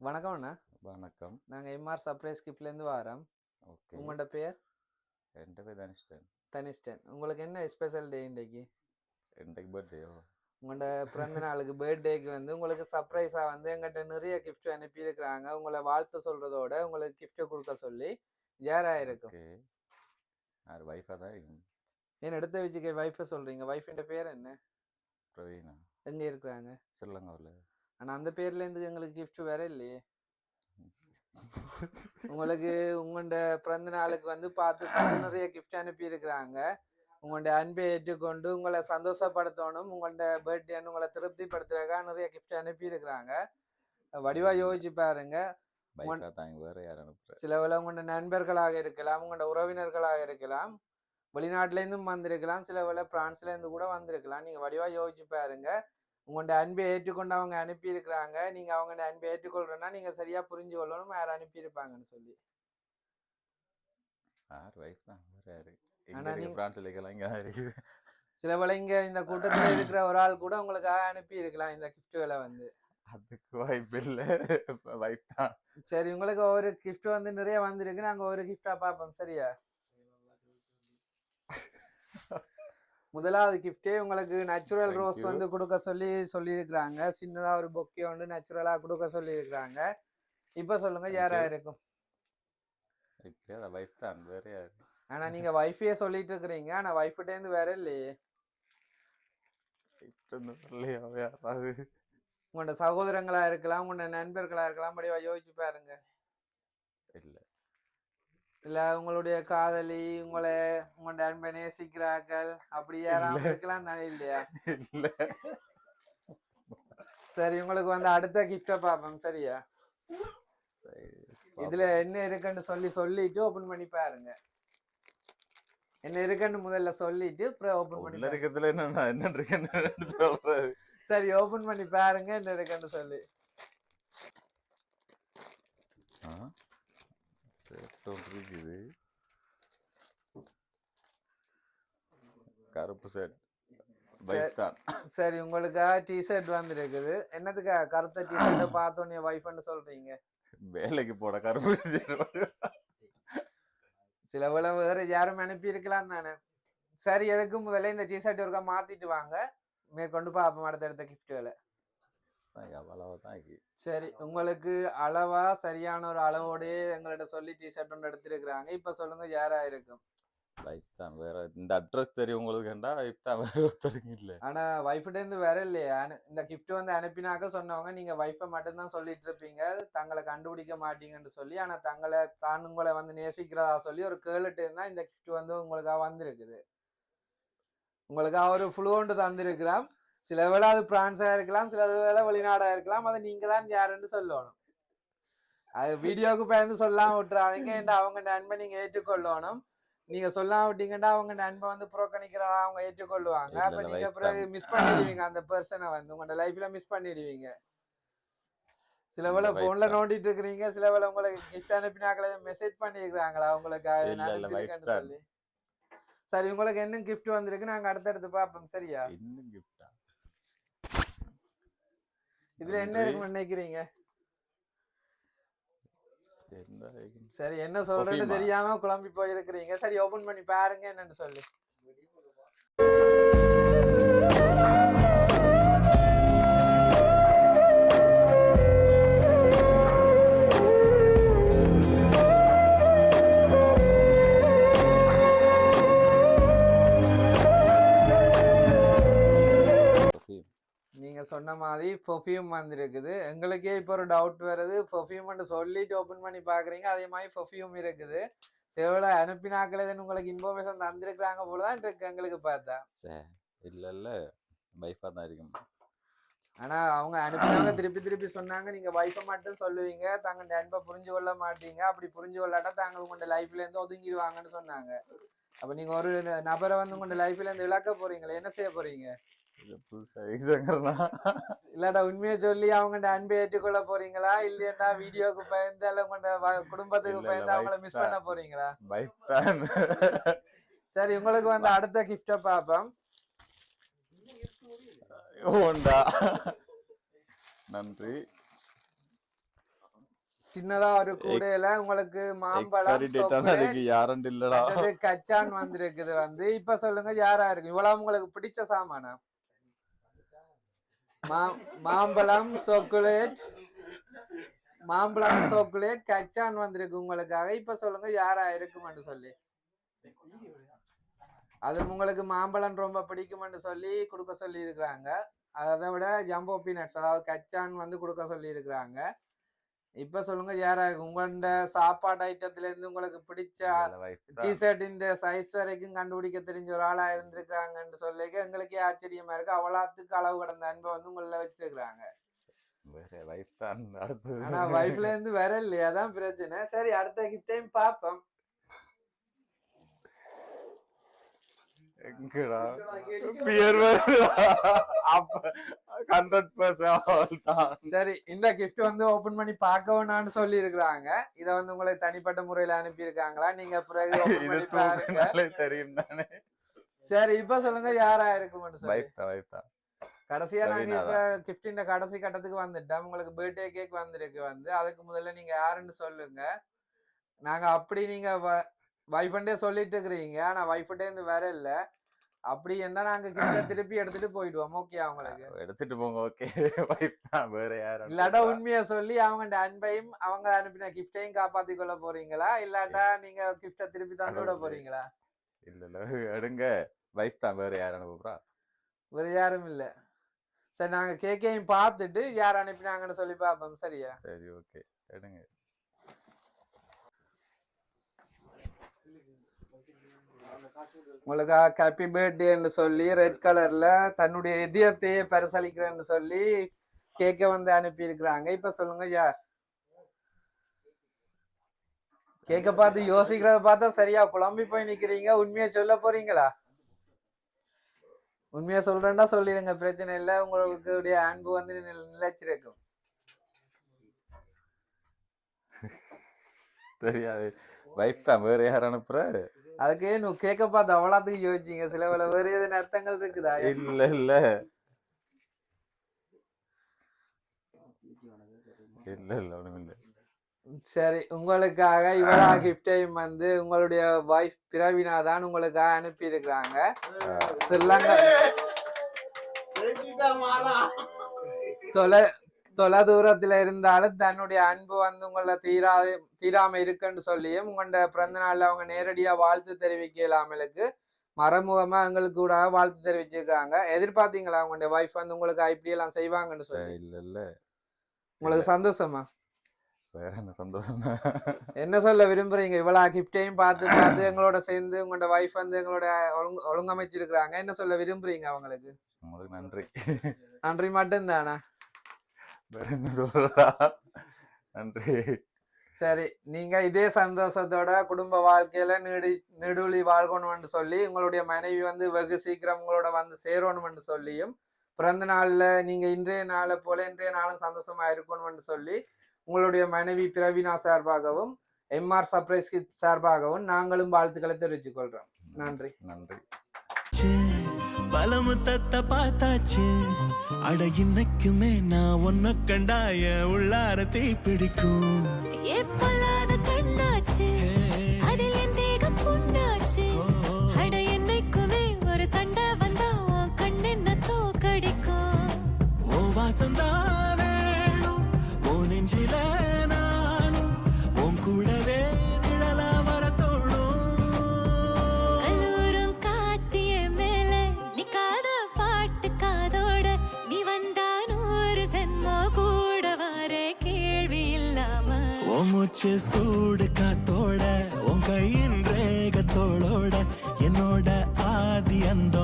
வணக்கம் அண்ணா. வணக்கம். நாங்கள் எம்ஆர் சர்ப்ரைஸ் கிஃப்ட்லேருந்து வரோம். ஓகே. உங்களோட பேர்? என் பேர் தனிஷ்டன். தனிஷ்டன். உங்களுக்கு என்ன ஸ்பெஷல் டே இன்றைக்கு? இன்றைக்கு பர்த்டேயோ உங்களோட பிறந்த நாளுக்கு பர்த்டேக்கு வந்து உங்களுக்கு சர்ப்ரைஸாக வந்து எங்கிட்ட நிறைய கிஃப்ட் அனுப்பியிருக்கிறாங்க. உங்களை வாழ்த்து சொல்கிறதோட உங்களுக்கு கிஃப்ட்டை கொடுக்க சொல்லி ஜேராக இருக்கும் யார் வைஃபாக தான் இருக்கும் ஏன் எடுத்த வச்சுக்க வைஃபை சொல்கிறீங்க வைஃபின் பேர் என்ன? பிரவீனா. எங்கே இருக்கிறாங்க? ஸ்ரீலங்காவில் ஆனால் அந்த பேர்லேருந்து எங்களுக்கு gift வேற இல்லையே. உங்களுக்கு உங்களோட பிறந்த நாளுக்கு வந்து பார்த்து நிறைய கிஃப்ட் அனுப்பியிருக்கிறாங்க. உங்களோட அன்பை ஏற்றுக்கொண்டு உங்களை சந்தோஷப்படுத்தணும் உங்களோட பர்த்டேன்னு உங்களை திருப்திப்படுத்துறதுக்காக நிறைய கிஃப்ட் அனுப்பியிருக்கிறாங்க. வடிவா யோசிச்சு பாருங்க. பைக்காக தாங்க வேறு யார் அனுப்புகிறேன் சில வேளை உங்களோட நண்பர்களாக இருக்கலாம் உங்களோட உறவினர்களாக இருக்கலாம். வெளிநாட்டிலேருந்தும் வந்திருக்கலாம் சில வேளை பிரான்ஸ்லேருந்து கூட வந்திருக்கலாம். நீங்கள் வடிவா யோசிச்சு பாருங்க. உங்களோட அன்பை ஏற்றுக்கொண்டு அவங்க அனுப்பியிருக்கிறாங்க. நீங்கள் அவங்களோட அன்பை ஏற்றுக்கொள்றேன்னா நீங்கள் சரியா புரிஞ்சு கொள்ளணும் யார் அனுப்பியிருப்பாங்கன்னு சொல்லி. யார் வைஃப் தான் வேறு இருக்குது சில வேளை இங்க இந்த கூட்டத்தில் இருக்கிற ஒரு ஆள் கூட உங்களுக்காக அனுப்பி இருக்கலாம் இந்த கிஃப்ட்டுகளை வந்து. அதுக்கு வாய்ப்பு இல்லை. வைஃப் தான். சரி உங்களுக்கு ஒரு gift வந்து நிறைய வந்திருக்கு. நாங்க ஒரு கிஃப்டா பார்ப்போம். சரியா? முதலாவது கிஃப்டே உங்களுக்கு நேச்சுரல் ரோஸ். வந்து கொடுக்க சொல்லி சொல்லியிருக்கிறாங்க. சின்னதா ஒரு பொக்கே வந்து நேச்சுரலா கொடுக்க சொல்லியிருக்கிறாங்க. இப்ப சொல்லுங்க Thank யாரா you. இருக்கும் வைஃப் தான் வேறு யார்? ஆனா நீங்க வைஃபையே சொல்லிட்டு இருக்கிறீங்க. ஆனா இருந்து வேற இல்லையே. உங்களோட சகோதரங்களா இருக்கலாம் உங்களோட நண்பர்களா இருக்கலாம் படிவா யோசிச்சு பாருங்க. இல்லை இல்ல உங்களுடைய காதலி உங்களை உங்களோட அன்பை நேசிக்கிறார்கள் அப்படி யாராவது. இருக்கலாம் தானே இல்லையா? இல்லை. சரி உங்களுக்கு வந்து அடுத்த கிஃப்டை பார்ப்போம். சரியா? சரி இதுல என்ன இருக்குன்னு சொல்லி சொல்லிட்டு ஓபன் பண்ணி பாருங்க. என்ன இருக்குன்னு முதல்ல சொல்லிட்டு அப்புறம் ஓபன் பண்ணி. இருக்கிறதுல என்ன என்ன இருக்குன்னு சொல்றது? சரி ஓபன் பண்ணி பாருங்க என்ன இருக்குன்னு சொல்லி. ஆ செட் ஒன்று இருக்குது கருப்பு செட் சரி உங்களுக்காக டிஷர்ட் வந்திருக்குது. என்னத்துக்காக கருத்த டிஷர்ட்டை பார்த்தோன்னே ஒய்ஃப்னு சொல்றீங்க? வேலைக்கு போட கருப்பு. சில வேற யாரும் அனுப்பி இருக்கலாம் தானே சரி எதுக்கு முதல்ல இந்த டிஷர்ட் ஒருக்கா மாத்திட்டு வாங்க. மேற்கொண்டு பார்ப்போம் அடுத்தடுத்த கிஃப்ட்டுகளை அவ்வளவு தான் இருக்கு சரி உங்களுக்கு அளவா சரியான ஒரு அளவோடயே எங்கள்ட்ட சொல்லி டிஷர்ட் ஒன்று எடுத்திருக்கிறாங்க. இப்ப சொல்லுங்க யாரா இருக்கும்? பைக் தான் வேற இந்த அட்ரஸ் தெரியும் உங்களுக்கு ஏண்டா பைக் தான் வேற ஒருத்தருக்கு இல்லை. ஆனா இருந்து வேற இல்லையா. இந்த கிஃப்ட் வந்து அனுப்பினாக்க சொன்னவங்க நீங்க வைஃபை மட்டும்தான் சொல்லிட்டு இருப்பீங்க. தங்களை கண்டுபிடிக்க மாட்டீங்கன்னு சொல்லி ஆனா தங்களை தான் உங்களை வந்து நேசிக்கிறதா சொல்லி ஒரு கேளுட்டு இருந்தா இந்த கிஃப்ட் வந்து உங்களுக்காக வந்திருக்குது. உங்களுக்காக ஒரு ஃப்ளூண்டு தந்திருக்கிறான். சில வேளை அது பிரான்ஸா இருக்கலாம் சில வேளை வெளிநாடா இருக்கலாம் அதை நீங்க தான் யாருன்னு சொல்லணும். அது வீடியோவுக்கு பயந்து சொல்லாம விட்டுறாதீங்க ஏன்டா அவங்க நண்பை நீங்க ஏற்றுக்கொள்ளணும். நீங்க சொல்லாம விட்டீங்கன்னா அவங்க நண்பை வந்து புறக்கணிக்கிறதா அவங்க ஏற்றுக்கொள்வாங்க அப்ப நீங்க பிறகு. மிஸ் பண்ணிடுவீங்க அந்த பர்சனை வந்து. உங்களோட லைஃப்ல மிஸ் பண்ணிடுவீங்க. சில வேளை போன்ல. நோண்டிட்டு இருக்கிறீங்க சில வேளை உங்களுக்கு கிஃப்ட் அனுப்பினாக்களே மெசேஜ் பண்ணிருக்காங்களா உங்களுக்கு. சொல்லி. சரி உங்களுக்கு என்ன gift வந்திருக்கு நாங்க அடுத்தடுத்து பார்ப்போம் சரியா? இன்னும் கிஃப்டா இதுல என்ன. இருக்குன்னு நினைக்கிறீங்க? சரி என்ன சொல்றேன்னு? தெரியாம குழம்பி போயிருக்கிறீங்க சரி ஓபன் பண்ணி பாருங்க என்னன்னு சொல்லி நீங்க சொன்ன மாதிரி பெர்ஃப்யூம் வந்திருக்குது. எங்களுக்கே இப்போ ஒரு டவுட் வருது. பெர்ஃப்யூம்னு சொல்லிட்டு ஓபன் பண்ணி பாக்குறீங்க அதே மாதிரி பெர்ஃப்யூம் இருக்குது. சில அனுப்பினாக்களே உங்களுக்கு இன்ஃபர்மேஷன் தந்திருக்கிறாங்க போலதான் இருக்கு எங்களுக்கு பார்த்தா. சே இல்ல இல்ல. பைஃபா தான் இருக்கும் ஆனா அவங்க அனுப்பினவங்க திருப்பி திருப்பி சொன்னாங்க. நீங்க வைஃபை மட்டும் சொல்லுவீங்க. தாங்க நண்பை புரிஞ்சு கொள்ள மாட்டீங்க. அப்படி புரிஞ்சு கொள்ளாட்டா தாங்க உங்களோட லைஃப்ல இருந்து ஒதுங்கிடுவாங்கன்னு சொன்னாங்க. அப்ப நீங்க ஒரு நபரை வந்து உங்களோட லைஃப்ல இருந்து இழக்க போறீங்களே என்ன செய்ய ஈஸங்கறனா இல்லாட்டா உண்மையை சொல்லி அவங்கள்ட்ட அன்பை ஏற்றுக்கொள்ள போறீங்களா? இல்லையாண்டா வீடியோக்கு பயந்து அல்ல குடும்பத்துக்கு பயந்து அவங்கள மிஸ் பண்ண போறீங்களா? சரி உங்களுக்கு வந்து அடுத்த கிஃப்ட பார்ப்போம் உண்டா? நன்றி. சின்னதா ஒரு கூடையில உங்களுக்கு மாம்பழம் இல்லடா. கச்சான் வந்திருக்குது வந்து. இப்ப சொல்லுங்க யாரா இருக்கு? இவ்வளவு உங்களுக்கு பிடிச்ச சாமானா? மாம்பழம் சாக்லேட் மாம்பழம் சாக்லேட் கச்சான் வந்திருக்கு உங்களுக்காக. இப்ப சொல்லுங்க யாரா இருக்குமென்னு சொல்லி. அது உங்களுக்கு மாம்பழம் ரொம்ப பிடிக்குமென்னு சொல்லி கொடுக்க சொல்லி இருக்கிறாங்க அதை விட ஜம்போ பீனட்ஸ் அதாவது கச்சான் வந்து கொடுக்க சொல்லி இருக்கிறாங்க இப்ப சொல்லுங்க யாரா உங்களோட சாப்பாடு ஐட்டத்துல இருந்து உங்களுக்கு பிடிச்ச டிஷர்ட்டின் சைஸ் வரைக்கும் கண்டுபிடிக்க தெரிஞ்ச ஒரு ஆளா இருந்திருக்காங்கன்னு சொல்லி எங்களுக்கே ஆச்சரியமா இருக்கு. அவ்வளோத்துக்கு அளவு கடந்த அன்பை வந்து உங்கள வச்சிருக்காங்க வேற வைஃப் தான் அடுத்தது ஆனா வைஃப்ல இருந்து வர இல்லையா? அதான் பிரச்சனை. சரி அடுத்த கிஃப்டையும் பார்ப்போம். எங்கடா? பியர் அப்ப ஹண்ட்ரட் பர்சன்ட் தான். சரி இந்த gift வந்து ஓபன் பண்ணி பார்க்க வேணாம்னு சொல்லி இருக்கிறாங்க இத வந்து உங்களுக்கு தனிப்பட்ட முறையில அனுப்பி இருக்காங்களா நீங்க பிறகு தெரியும் தானே. சரி இப்ப சொல்லுங்க யாரா இருக்கும்னு சொல்லி கடைசியா நாங்க இப்ப கிஃப்டின் கடைசி கட்டத்துக்கு வந்துட்டோம். உங்களுக்கு பர்த்டே கேக் வந்திருக்கு வந்து. அதுக்கு முதல்ல நீங்க யாருன்னு சொல்லுங்க. நாங்க அப்படி நீங்க வைஃபண்டே சொல்லிட்டு இருக்கிறீங்க ஆனா வைஃபண்டே இருந்து வர இல்ல. அப்படி என்ன நாங்க கிட்ட திருப்பி எடுத்துட்டு போயிடுவோம். ஓகே அவங்களுக்கு எடுத்துட்டு போங்க. ஓகே வைஃப் தான் வேற யாரும் இல்லாட்டா உண்மையா சொல்லி அவங்க அன்பையும் அவங்க அனுப்பின கிஃப்டையும் காப்பாத்தி கொள்ள போறீங்களா? இல்லாட்டா நீங்க கிஃப்ட திருப்பி தந்து விட. போறீங்களா? இல்ல இல்ல. எடுங்க. வைஃப் தான் வேற யாரும் அனுப்புறா வேற யாரும் இல்ல. சரி நாங்க கேக்கையும் பார்த்துட்டு யார் அனுப்பினாங்கன்னு சொல்லி பார்ப்போம். சரியா? சரி ஓகே எடுங்க. உங்களுக்கு ஹாப்பி பர்த்டேன்னு சொல்லி ரெட் கலர்ல தன்னுடைய இதயத்தையே பரிசளிக்கிறேன்னு சொல்லி கேக்க வந்து அனுப்பி இருக்கிறாங்க இப்ப சொல்லுங்க யார் கேக்க பார்த்து யோசிக்கிறத பார்த்தா சரியா குழம்பி போய் நிக்கிறீங்க. உண்மையை சொல்ல போறீங்களா? உண்மையா சொல்றேன்னா சொல்லிடுங்க பிரச்சனை இல்லை. உங்களுக்கு உடைய அன்பு வந்து நிலைச்சிருக்கும் தெரியாது. வைஃப் தான் வேற யார் அனுப்புற? அதுக்கு நீ கேக்க பார்த்து அவ்வளோத்துக்கு யோசிச்சீங்க. சில வேலை வேறு எதுவும் அர்த்தங்கள் இருக்குதா? இல்ல இல்ல. இல்ல இல்ல ஒண்ணும் இல்ல. சரி உங்களுக்காக இவளா கிஃப்டையும் வந்து உங்களுடைய வைஃப் பிரவீனா தான் உங்களுக்காக அனுப்பி இருக்கிறாங்க ஸ்ரீலங்கா தொலை தொலை தூரத்துல இருந்தாலும் தன்னுடைய அன்பு வந்து உங்களை தீரா தீராம இருக்குன்னு சொல்லியும் உங்களோட பிறந்த நாள்ல அவங்க நேரடியா வாழ்த்து தெரிவிக்கலாமலுக்கு மறைமுகமா எங்களுக்கு கூட வாழ்த்து தெரிவிச்சிருக்காங்க. எதிர்பார்த்தீங்களா உங்களுடைய வைஃப் வந்து உங்களுக்கு இப்படி எல்லாம் செய்வாங்கன்னு சொல்லி? இல்ல இல்ல உங்களுக்கு சந்தோஷமா? வேற என்ன சந்தோஷம். என்ன சொல்ல விரும்புறீங்க? இவ்வளோ கிஃப்டையும் பார்த்து பார்த்து எங்களோட சேர்ந்து உங்களோட வைஃப் வந்து எங்களோட ஒழுங்கு ஒழுங்கமைச்சிருக்கிறாங்க. என்ன சொல்ல விரும்புறீங்க அவங்களுக்கு? உங்களுக்கு நன்றி. நன்றி மட்டும்தானா? வேற என்ன சொல்றா நன்றி. சரி நீங்க இதே சந்தோஷத்தோட குடும்ப வாழ்க்கையில நீடி நெடுவழி வாழ்கணும்னு சொல்லி உங்களுடைய மனைவி வந்து வெகு சீக்கிரம் உங்களோட வந்து சேரணும்னு சொல்லியும் பிறந்த நாள்ல நீங்க இன்றைய நாளை போல இன்றைய நாளும் சந்தோஷமா இருக்கணும்னு சொல்லி உங்களுடைய மனைவி பிரவீனா சார்பாகவும் எம்ஆர் சர்ப்ரைஸ் கிட் சார்பாகவும் நாங்களும் வாழ்த்துக்களை தெரிவித்துக் கொள்றோம். நன்றி. நன்றி. பல முத்தத்தை பார்த்தாச்சு. அட இன்னைக்குமே நான் உன்னை கண்டாய உள்ளார தீ பிடிக்கும் உன் சூடு காத்தோட உன் கையின் ரேகத்தோளோட என்னோட ஆதி அந்தோ